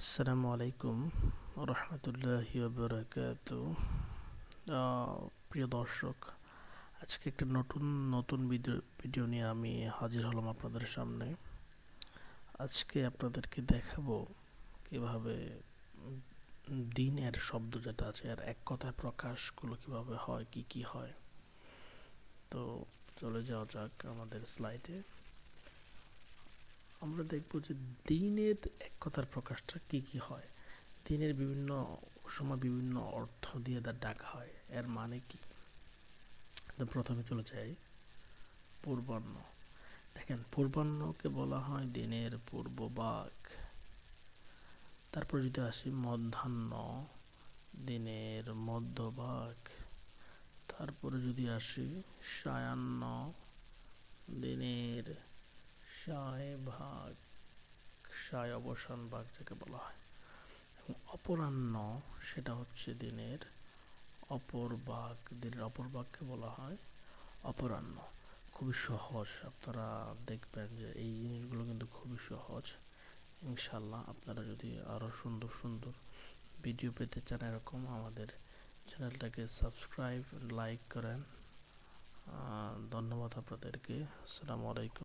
আসসালামু আলাইকুম রহমতুল্লাহ বরকাত প্রিয় দর্শক, আজকে একটা নতুন নতুন ভিডিও নিয়ে আমি হাজির হলাম আপনাদের সামনে। আজকে আপনাদেরকে দেখাবো কীভাবে দিনের শব্দ যেটা আছে, আর এক কথায় প্রকাশগুলো কীভাবে হয়, কি কি হয়। তো চলে যাওয়া যাক আমাদের স্লাইডে। আমরা দেখব যে দিনের এক কথার প্রকাশটা কি কি হয়। দিনের বিভিন্ন সময় বিভিন্ন অর্থ দিয়ে তার ডাকা হয়। এর মানে কি? প্রথমে চলে যাই পূর্বাহ্ন। দেখেন, পূর্বাহ্নকে বলা হয় দিনের পূর্বভাগ। তারপর যদি আসি মধ্যাহ্ন, দিনের মধ্যভাগ। তারপরে যদি আসি সায়াহ্ন, দিনের সায় ভাগ সায় অবসান ভাগ যাকে বলা হয়। এবং অপরাহ্ন সেটা হচ্ছে দিনের অপর ভাগ দিনের অপর ভাগকে বলা হয় অপরাহ্ন। খুবই সহজ। আপনারা দেখবেন যে এই জিনিসগুলো কিন্তু খুবই সহজ। ইনশাল্লাহ আপনারা যদি আরও সুন্দর সুন্দর ভিডিও পেতে চান এরকম, আমাদের চ্যানেলটাকে সাবস্ক্রাইব লাইক করেন। ধন্যবাদ আপনাদেরকে। আসসালামু আলাইকুম।